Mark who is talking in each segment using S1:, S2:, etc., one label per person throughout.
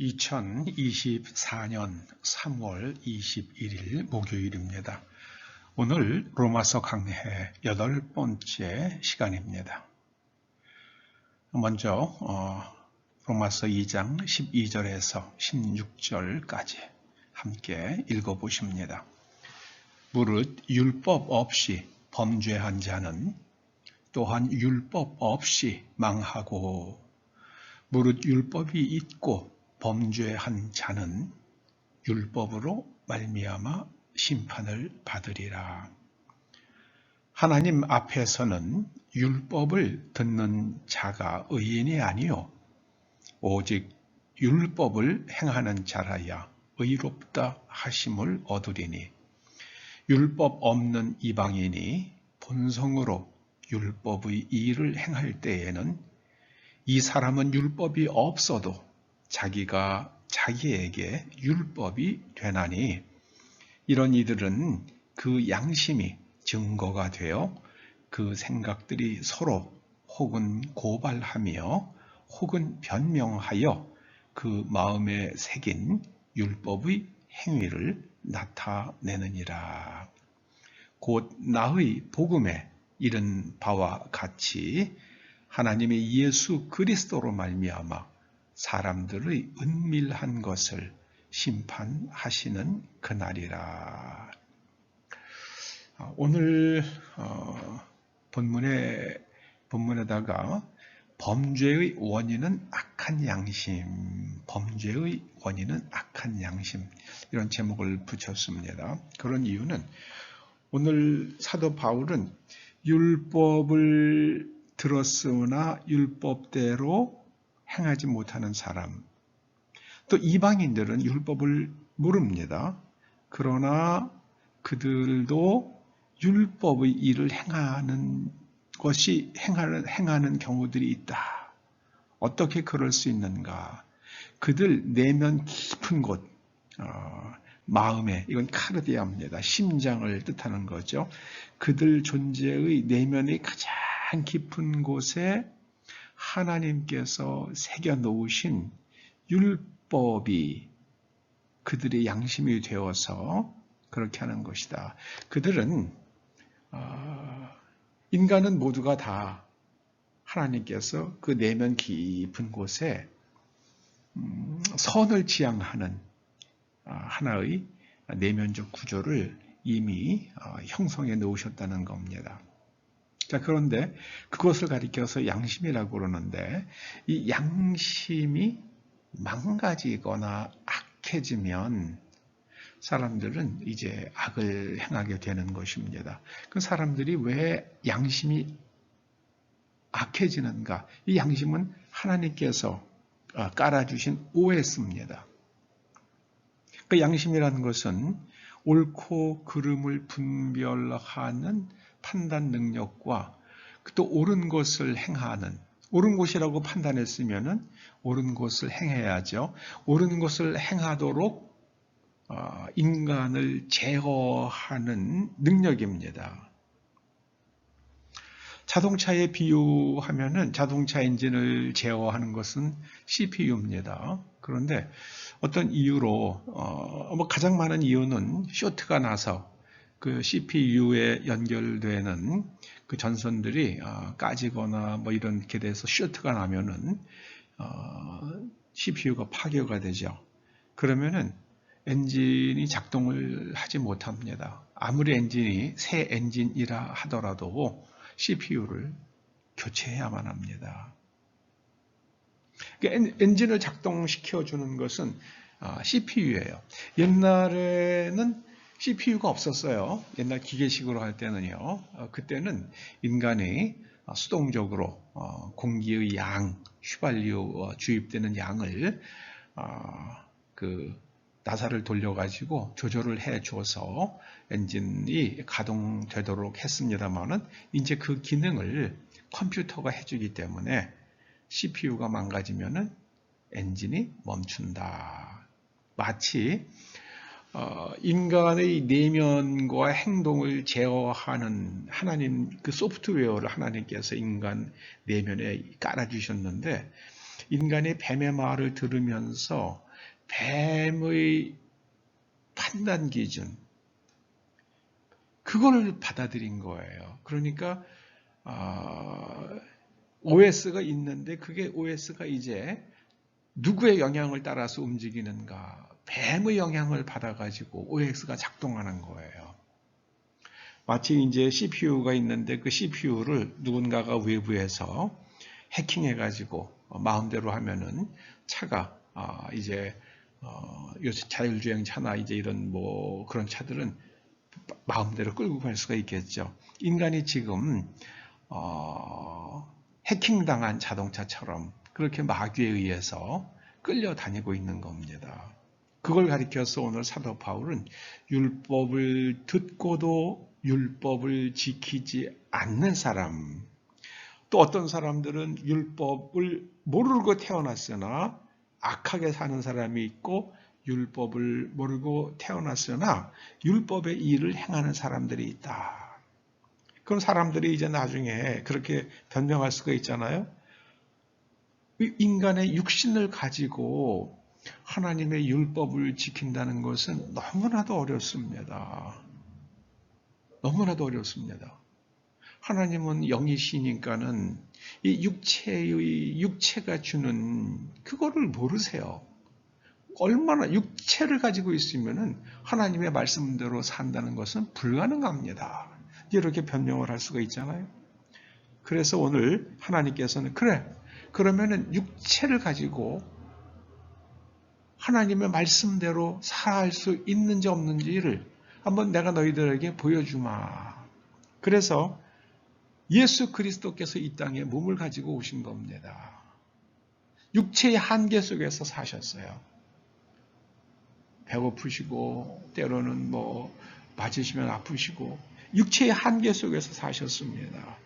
S1: 2024년 3월 21일 목요일입니다. 오늘 로마서 강해 여덟 번째 시간입니다. 먼저 어, 로마서 2장 12절에서 16절까지 함께 읽어보십니다. 무릇 율법 없이 범죄한 자는 또한 율법 없이 망하고 무릇 율법이 있고 범죄한 자는 율법으로 말미암아 심판을 받으리라. 하나님 앞에서는 율법을 듣는 자가 의인이 아니요 오직 율법을 행하는 자라야 의롭다 하심을 얻으리니 율법 없는 이방인이 본성으로 율법의 일을 행할 때에는 이 사람은 율법이 없어도 자기가 자기에게 율법이 되나니 이런 이들은 그 양심이 증거가 되어 그 생각들이 서로 혹은 고발하며 혹은 변명하여 그 마음에 새긴 율법의 행위를 나타내느니라. 곧 나의 복음에 이른 바와 같이 하나님의 예수 그리스도로 말미암아 사람들의 은밀한 것을 심판하시는 그날이라. 아, 오늘 어, 본문에 본문에다가 범죄의 원인은 악한 양심, 범죄의 원인은 악한 양심 이런 제목을 붙였습니다. 그런 이유는 오늘 사도 바울은 율법을 들었으나 율법대로 행하지 못하는 사람. 또 이방인들은 율법을 모릅니다. 그러나 그들도 율법의 일을 행하는 것이 행하는, 행하는 경우들이 있다. 어떻게 그럴 수 있는가? 그들 내면 깊은 곳, 어, 마음에, 이건 카르디아입니다. 심장을 뜻하는 거죠. 그들 존재의 내면의 가장 깊은 곳에 하나님께서 새겨 놓으신 율법이 그들의 양심이 되어서 그렇게 하는 것이다. 그들은 어, 인간은 모두가 다 하나님께서 그 내면 깊은 곳에 음, 선을 지향하는 어, 하나의 내면적 구조를 이미 어, 형성해 놓으셨다는 겁니다. 자, 그런데 그것을 가리켜서 양심이라고 그러는데 이 양심이 망가지거나 악해지면 사람들은 이제 악을 행하게 되는 것입니다. 그 사람들이 왜 양심이 악해지는가? 이 양심은 하나님께서 아, 깔아주신 OS입니다. 그 양심이라는 것은 옳고 그름을 분별하는 판단 능력과 또 옳은 것을 행하는 옳은 것이라고 판단했으면은 옳은 것을 행해야죠. 옳은 것을 행하도록 어, 인간을 제어하는 능력입니다. 자동차에 비유하면은 자동차 엔진을 제어하는 것은 CPU입니다. 그런데 어떤 이유로 어, 뭐 가장 많은 이유는 쇼트가 나서 그 CPU에 연결되는 그 전선들이 어, 까지거나 뭐 이렇게 돼서 슈트가 나면은 어, CPU가 파괴가 되죠. 그러면은 엔진이 작동을 하지 못합니다. 아무리 엔진이 새 엔진이라 하더라도 CPU를 교체해야만 합니다. 그러니까 엔진을 작동시켜 주는 것은 CPU예요. 옛날에는 CPU가 없었어요. 옛날 기계식으로 할 때는요. 어, 그때는 인간이 수동적으로 어, 공기의 양, 휘발유 어, 주입되는 양을 그 나사를 돌려가지고 조절을 해줘서 엔진이 가동되도록 했습니다만은 이제 그 기능을 컴퓨터가 해주기 때문에 CPU가 망가지면은 엔진이 멈춘다. 마치 어, 인간의 내면과 행동을 제어하는 하나님 그 소프트웨어를 하나님께서 인간 내면에 깔아주셨는데 인간의 뱀의 말을 들으면서 뱀의 판단 기준, 그걸 받아들인 거예요. 그러니까 어, OS가 있는데 그게 OS가 이제 누구의 영향을 따라서 움직이는가? 뱀의 영향을 받아가지고 OS가 작동하는 거예요. 마치 이제 CPU가 있는데 그 CPU를 누군가가 외부에서 해킹해가지고 마음대로 하면은 차가 아, 이제 어, 요새 자율주행 차나 이제 이런 뭐 그런 차들은 마음대로 끌고 갈 수가 있겠죠. 인간이 지금 어, 해킹당한 자동차처럼 그렇게 마귀에 의해서 끌려다니고 있는 겁니다. 그걸 가리켜서 오늘 사도 바울은 율법을 듣고도 율법을 지키지 않는 사람, 또 어떤 사람들은 율법을 모르고 태어났으나 악하게 사는 사람이 있고 율법을 모르고 태어났으나 율법의 일을 행하는 사람들이 있다. 그런 사람들이 이제 나중에 그렇게 변명할 수가 있잖아요. 인간의 육신을 가지고 하나님의 율법을 지킨다는 것은 너무나도 어렵습니다. 너무나도 어렵습니다. 하나님은 영이시니까는 이 육체의 육체가 주는 그거를 모르세요. 얼마나 육체를 가지고 있으면은 하나님의 말씀대로 산다는 것은 불가능합니다. 이렇게 변명을 할 수가 있잖아요. 그래서 오늘 하나님께서는 그래 그러면은 육체를 가지고 하나님의 말씀대로 살아갈 수 있는지 없는지를 한번 내가 너희들에게 보여주마. 그래서 예수 그리스도께서 이 땅에 몸을 가지고 오신 겁니다. 육체의 한계 속에서 사셨어요. 배고프시고 때로는 뭐 맞으시면 아프시고 육체의 한계 속에서 사셨습니다.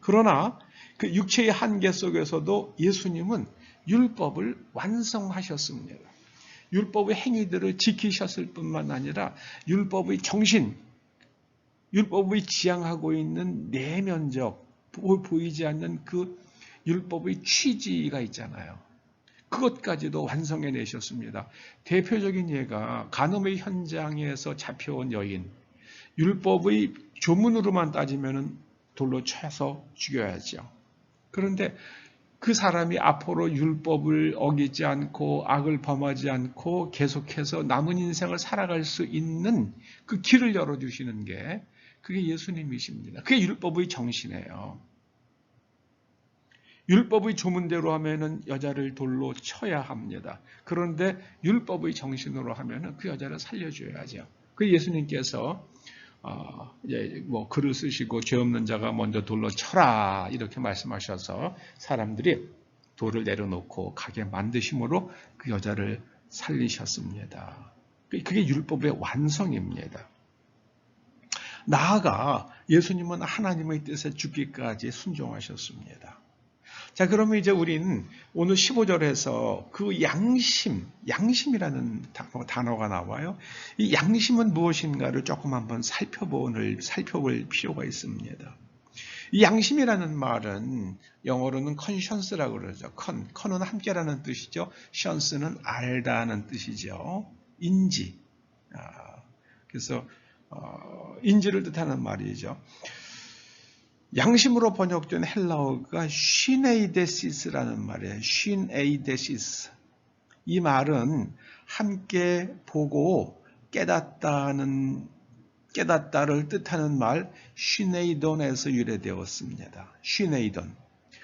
S1: 그러나 그 육체의 한계 속에서도 예수님은 율법을 완성하셨습니다. 율법의 행위들을 지키셨을 뿐만 아니라 율법의 정신, 율법의 지향하고 있는 내면적, 보이지 않는 그 율법의 취지가 있잖아요. 그것까지도 완성해 내셨습니다. 대표적인 예가 간음의 현장에서 잡혀온 여인, 율법의 조문으로만 따지면 돌로 쳐서 죽여야죠. 그런데 그 사람이 앞으로 율법을 어기지 않고 악을 범하지 않고 계속해서 남은 인생을 살아갈 수 있는 그 길을 열어주시는 게 그게 예수님이십니다. 그게 율법의 정신이에요. 율법의 조문대로 하면은 여자를 돌로 쳐야 합니다. 그런데 율법의 정신으로 하면은 그 여자를 살려줘야죠. 그 예수님께서 어, 이제 뭐 글을 쓰시고 죄 없는 자가 먼저 돌로 쳐라 이렇게 말씀하셔서 사람들이 돌을 내려놓고 가게 만드심으로 그 여자를 살리셨습니다. 그게 율법의 완성입니다. 나아가 예수님은 하나님의 뜻에 죽기까지 순종하셨습니다. 자, 그러면 이제 우리는 오늘 15절에서 그 양심, 양심이라는 단어가 나와요. 이 양심은 무엇인가를 조금 한번 살펴보는, 살펴볼 필요가 있습니다. 이 양심이라는 말은 영어로는 conscience라고 그러죠. con, con은 함께라는 뜻이죠. science는 알다는 뜻이죠. 인지. 아, 그래서 어, 인지를 뜻하는 말이죠. 양심으로 번역된 헬라어가 쉬네이데시스라는 말이에요. 쉬네이데시스. 이 말은 함께 보고 깨닫다는 깨닫다를 뜻하는 말 쉬네이돈에서 유래되었습니다. 쉬네이돈.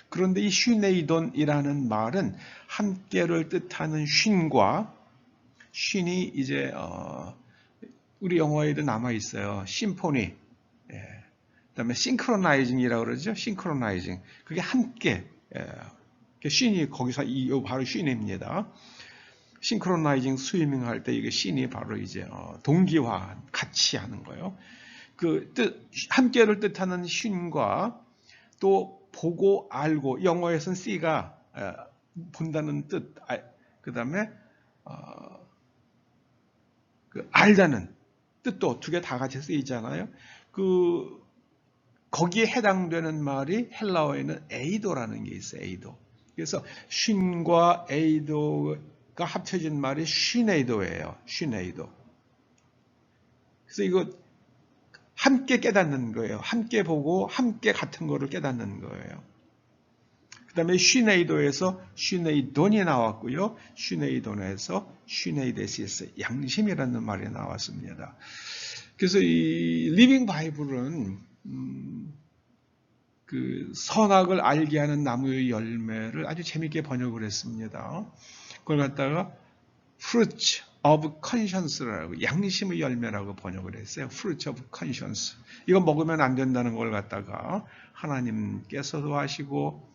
S1: 그런데 이 쉬네이돈이라는 말은 함께를 뜻하는 쉰과 쉰이 이제 어 우리 영어에도 남아 있어요. 심포니. 예. 그다음에 싱크로나이징이라고 그러죠. 싱크로나이징. 그게 함께 예. 쉰이 거기서 이 바로 쉰입니다. 싱크로나이징 스위밍 할 때 이게 씬이 바로 이제 어, 동기화 같이 하는 거예요. 그 뜻, 함께를 뜻하는 쉰과 또 보고 알고 영어에서는 C가 본다는 뜻, 아, 그 다음에 어, 그 알다는 뜻도 두 개 다 같이 쓰이잖아요. 그 거기에 해당되는 말이 헬라어에는 에이도라는 게 있어요. 에이도. 그래서 쉰과 에이도가 합쳐진 말이 쉬네이도예요. 쉬네이도. 그래서 이거 함께 깨닫는 거예요. 함께 보고 함께 같은 거를 깨닫는 거예요. 그 다음에 쉬네이도에서 쉬네이돈이 나왔고요. 쉬네이돈에서 쉬네이데시에서 양심이라는 말이 나왔습니다. 그래서 이 리빙 바이블은 음, 그 선악을 알게 하는 나무의 열매를 아주 재밌게 번역을 했습니다. 그걸 갖다가 fruit of conscience라고 양심의 열매라고 번역을 했어요. fruit of conscience. 이거 먹으면 안 된다는 걸 갖다가 하나님께서도 아시고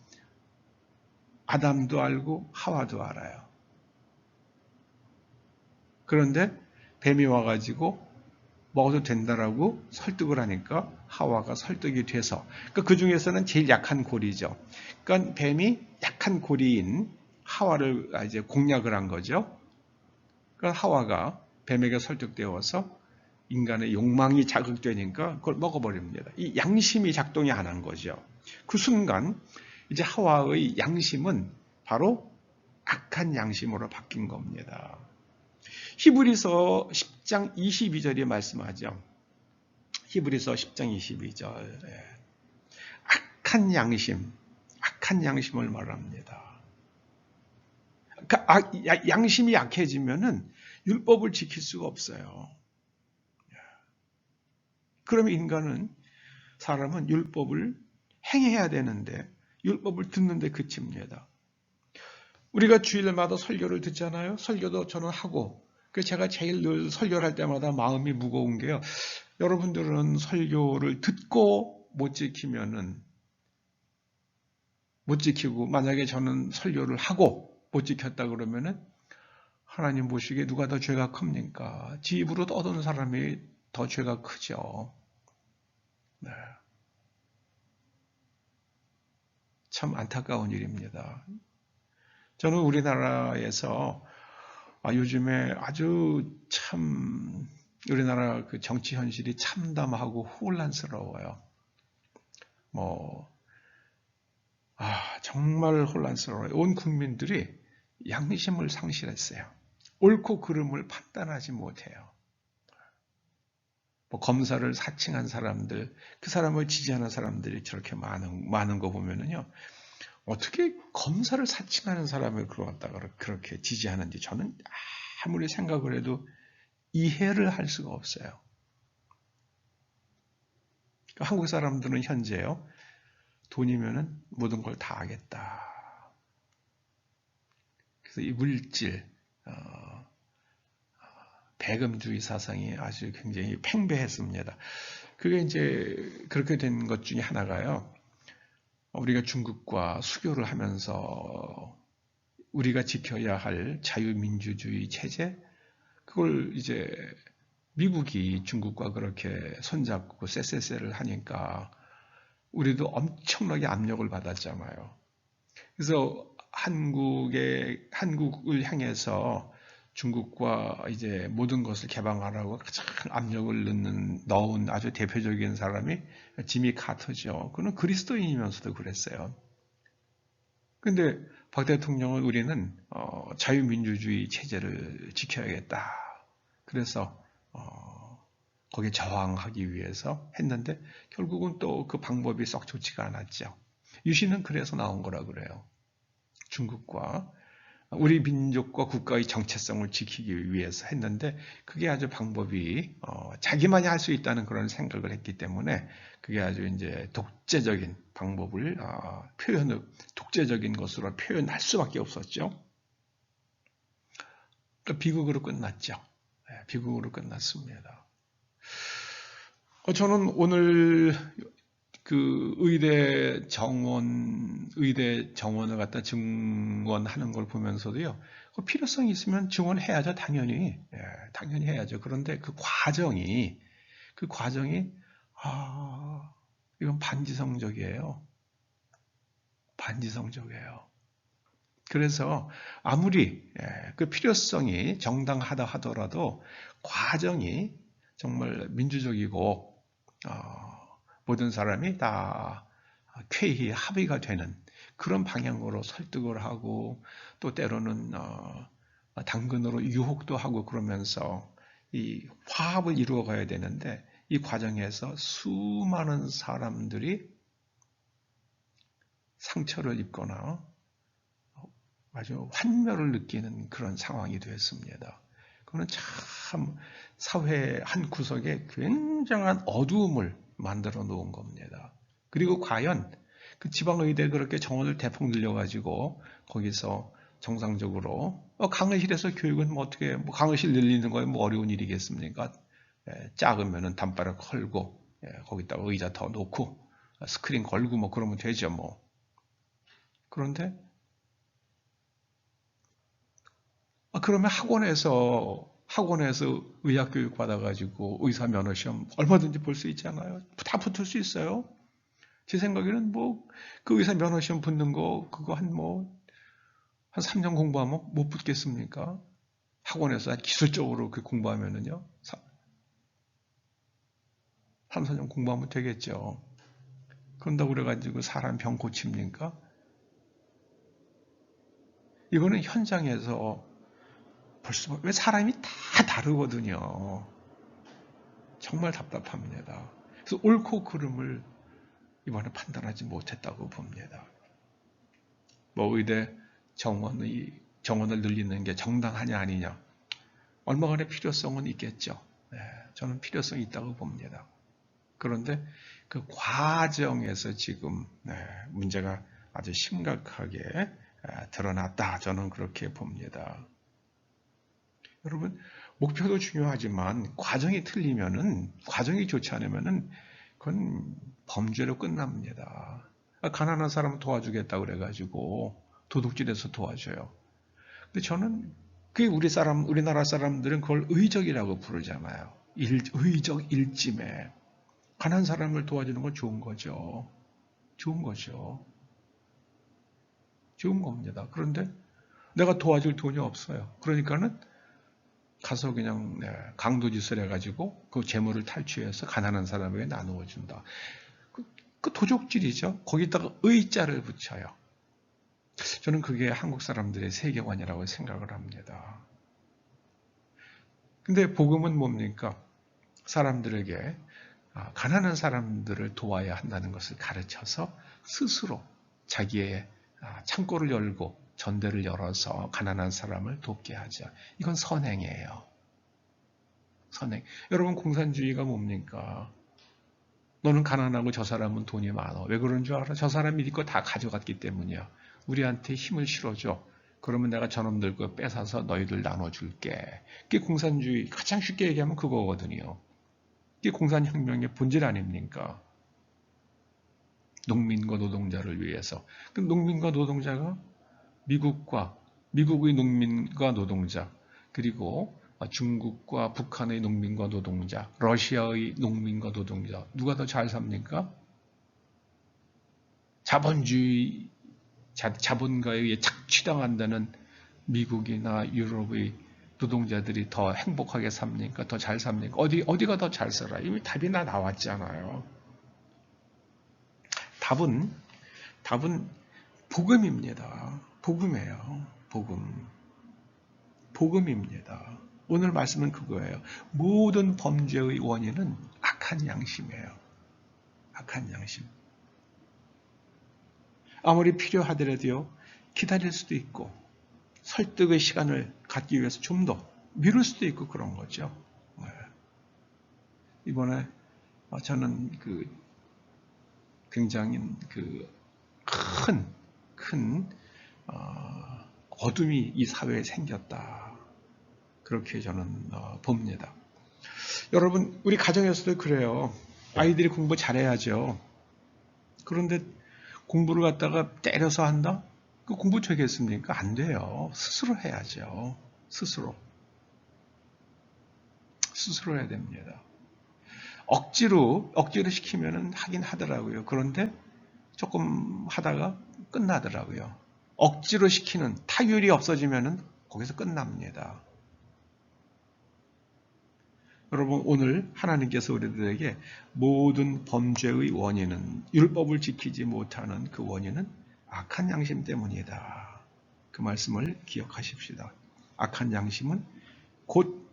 S1: 아담도 알고 하와도 알아요. 그런데 뱀이 와가지고 먹어도 된다라고 설득을 하니까 하와가 설득이 돼서 그러니까 그 중에서는 제일 약한 고리죠. 그러니까 뱀이 약한 고리인 하와를 이제 공략을 한 거죠. 그러니까 하와가 뱀에게 설득되어서 인간의 욕망이 자극되니까 그걸 먹어버립니다. 이 양심이 작동이 안 한 거죠. 그 순간 이제 하와의 양심은 바로 악한 양심으로 바뀐 겁니다. 히브리서 10장 22절이 말씀하죠. 히브리서 10장 22절. 악한 양심, 악한 양심을 말합니다. 그러니까 양심이 약해지면은 율법을 지킬 수가 없어요. 그러면 인간은 사람은 율법을 행해야 되는데 율법을 듣는데 그칩니다. 우리가 주일마다 설교를 듣잖아요. 설교도 저는 하고 그 제가 제일 늘 설교를 할 때마다 마음이 무거운 게요. 여러분들은 설교를 듣고 못 지키면은 못 지키고 만약에 저는 설교를 하고 못 지켰다 그러면은 하나님 보시기에 누가 더 죄가 큽니까? 지 입으로 떠드는 사람이 더 죄가 크죠. 네. 참 안타까운 일입니다. 저는 우리나라에서 아, 요즘에 아주 참 우리나라 그 정치 현실이 참담하고 혼란스러워요. 뭐, 아, 정말 혼란스러워요. 온 국민들이 양심을 상실했어요. 옳고 그름을 판단하지 못해요. 뭐 검사를 사칭한 사람들, 그 사람을 지지하는 사람들이 저렇게 많은, 많은 거 보면은요, 어떻게 검사를 사칭하는 사람을 그러다가 그렇게 지지하는지 저는 아무리 생각을 해도 이해를 할 수가 없어요. 그러니까 한국 사람들은 현재요, 돈이면은 모든 걸 다 하겠다. 그래서 이 물질, 어, 배금주의 사상이 아주 굉장히 팽배했습니다. 그게 이제 그렇게 된 것 중에 하나가요. 우리가 중국과 수교를 하면서 우리가 지켜야 할 자유민주주의 체제, 그걸 이제 미국이 중국과 그렇게 손잡고 쎄쎄쎄를 하니까 우리도 엄청나게 압력을 받았잖아요. 그래서 한국의 한국을 향해서 중국과 이제 모든 것을 개방하라고 가장 압력을 넣는 넣은 아주 대표적인 사람이 지미 카터죠. 그는 그리스도인이면서도 그랬어요. 근데 박 대통령은 우리는 어, 자유민주주의 체제를 지켜야겠다. 그래서 어, 거기에 저항하기 위해서 했는데 결국은 또 그 방법이 썩 좋지가 않았죠. 유신은 그래서 나온 거라 그래요. 중국과 우리 민족과 국가의 정체성을 지키기 위해서 했는데 그게 아주 방법이 어, 자기만이 할 수 있다는 그런 생각을 했기 때문에 그게 아주 이제 독재적인 방법을 어, 표현을 독재적인 것으로 표현할 수밖에 없었죠. 또 비극으로 끝났죠. 네, 비극으로 끝났습니다. 어, 저는 오늘 그 의대 정원, 의대 정원을 갖다 증원하는 걸 보면서도요, 그 필요성이 있으면 증원해야죠, 당연히. 예, 당연히 해야죠. 그런데 그 과정이, 그 과정이, 아, 이건 반지성적이에요. 반지성적이에요. 그래서 아무리 예, 그 필요성이 정당하다 하더라도 과정이 정말 민주적이고, 어, 모든 사람이 다 쾌히 합의가 되는 그런 방향으로 설득을 하고 또 때로는 어, 당근으로 유혹도 하고 그러면서 이 화합을 이루어 가야 되는데 이 과정에서 수많은 사람들이 상처를 입거나 아주 환멸을 느끼는 그런 상황이 되었습니다. 그거는 참 사회 한 구석에 굉장한 어두움을 만들어 놓은 겁니다. 그리고 과연 그 지방의대 그렇게 정원을 대폭 늘려가지고 거기서 정상적으로 어, 강의실에서 교육은 뭐 어떻게 뭐 강의실 늘리는 거에 뭐 어려운 일이겠습니까? 예, 작으면은 단바닥 걸고 예, 거기다가 의자 더 놓고 스크린 걸고 뭐 그러면 되죠 뭐. 그런데 아, 그러면 학원에서 학원에서 의학 교육 받아가지고 의사 면허 시험 얼마든지 볼 수 있잖아요. 다 붙을 수 있어요. 제 생각에는 뭐 그 의사 면허 시험 붙는 거 그거 한뭐 한 3년 공부하면 못 붙겠습니까? 학원에서 기술적으로 그 공부하면은요. 3, 4년 공부하면 되겠죠. 그런다고 그래가지고 사람 병 고칩니까? 이거는 현장에서 벌써 왜 사람이 다 다르거든요. 정말 답답합니다. 그래서 옳고 그름을 이번에 판단하지 못했다고 봅니다. 뭐 의대 정원의 정원을 늘리는 게 정당하냐 아니냐 얼마간의 필요성은 있겠죠. 네, 저는 필요성이 있다고 봅니다. 그런데 그 과정에서 지금 네, 문제가 아주 심각하게 에, 드러났다. 저는 그렇게 봅니다. 여러분 목표도 중요하지만 과정이 틀리면은 과정이 좋지 않으면은 그건 범죄로 끝납니다. 가난한 사람 도와주겠다 그래가지고 도둑질해서 도와줘요. 근데 저는 그게 우리 사람 우리나라 사람들은 그걸 의적이라고 부르잖아요. 일, 의적 일짐에 가난한 사람을 도와주는 건 좋은 거죠. 좋은 거죠. 좋은 겁니다. 그런데 내가 도와줄 돈이 없어요. 그러니까는 가서 그냥 네, 강도 짓을 해가지고 그 재물을 탈취해서 가난한 사람에게 나누어 준다. 그, 그 도적질이죠. 거기다가 의자를 붙여요. 저는 그게 한국 사람들의 세계관이라고 생각을 합니다. 근데 복음은 뭡니까? 사람들에게 아, 가난한 사람들을 도와야 한다는 것을 가르쳐서 스스로 자기의 아, 창고를 열고 전대를 열어서 가난한 사람을 돕게 하자. 이건 선행이에요. 선행. 여러분 공산주의가 뭡니까? 너는 가난하고 저 사람은 돈이 많아. 왜 그런 줄 알아? 저 사람이 네 거 다 가져갔기 때문이야. 우리한테 힘을 실어줘. 그러면 내가 저놈들 거 뺏어서 너희들 나눠줄게. 그게 공산주의 가장 쉽게 얘기하면 그거거든요. 이게 공산혁명의 본질 아닙니까? 농민과 노동자를 위해서. 그 농민과 노동자가 미국과 미국의 농민과 노동자 그리고 중국과 북한의 농민과 노동자, 러시아의 농민과 노동자 누가 더 잘 삽니까? 자본주의 자, 자본가에 의해 착취당한다는 미국이나 유럽의 노동자들이 더 행복하게 삽니까? 더 잘 삽니까? 어디 어디가 더 잘 살아? 이미 답이 나 나왔잖아요. 답은 답은 복음입니다. 복음이에요. 복음. 복음입니다. 오늘 말씀은 그거예요. 모든 범죄의 원인은 악한 양심이에요. 악한 양심. 아무리 필요하더라도요, 기다릴 수도 있고, 설득의 시간을 갖기 위해서 좀 더 미룰 수도 있고 그런 거죠. 네. 이번에 저는 그 굉장히 그 큰, 큰, 어, 어둠이 이 사회에 생겼다. 그렇게 저는 어, 봅니다. 여러분, 우리 가정에서도 그래요. 아이들이 공부 잘해야죠. 그런데 공부를 갖다가 때려서 한다? 그 공부 되겠습니까? 안 돼요. 스스로 해야죠. 스스로. 스스로 해야 됩니다. 억지로, 억지로 시키면은 하긴 하더라고요. 그런데 조금 하다가 끝나더라고요. 억지로 시키는 타율이 없어지면은 거기서 끝납니다. 여러분 오늘 하나님께서 우리들에게 모든 범죄의 원인은 율법을 지키지 못하는 그 원인은 악한 양심 때문이다. 그 말씀을 기억하십시다. 악한 양심은 곧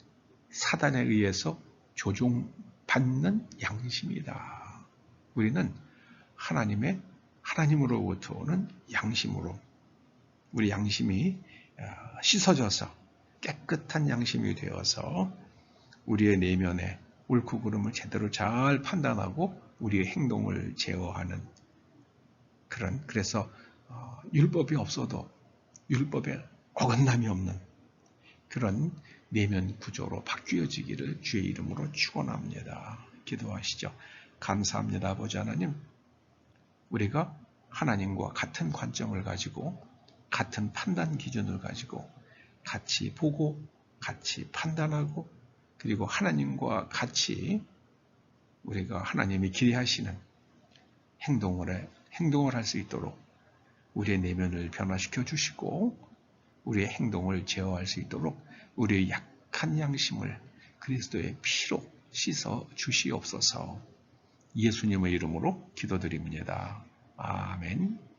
S1: 사단에 의해서 조종받는 양심이다. 우리는 하나님의 하나님으로부터 오는 양심으로 우리 양심이 어, 씻어져서 깨끗한 양심이 되어서 우리의 내면에 옳고 그름을 제대로 잘 판단하고 우리의 행동을 제어하는 그런 그래서 어, 율법이 없어도 율법에 어긋남이 없는 그런 내면 구조로 바뀌어지기를 주의 이름으로 축원합니다. 기도하시죠. 감사합니다. 아버지 하나님. 우리가 하나님과 같은 관점을 가지고 같은 판단 기준을 가지고 같이 보고 같이 판단하고 그리고 하나님과 같이 우리가 하나님이 기대하시는 행동을 행동을 할 수 있도록 우리의 내면을 변화시켜 주시고 우리의 행동을 제어할 수 있도록 우리의 약한 양심을 그리스도의 피로 씻어 주시옵소서. 예수님의 이름으로 기도드립니다. 아멘.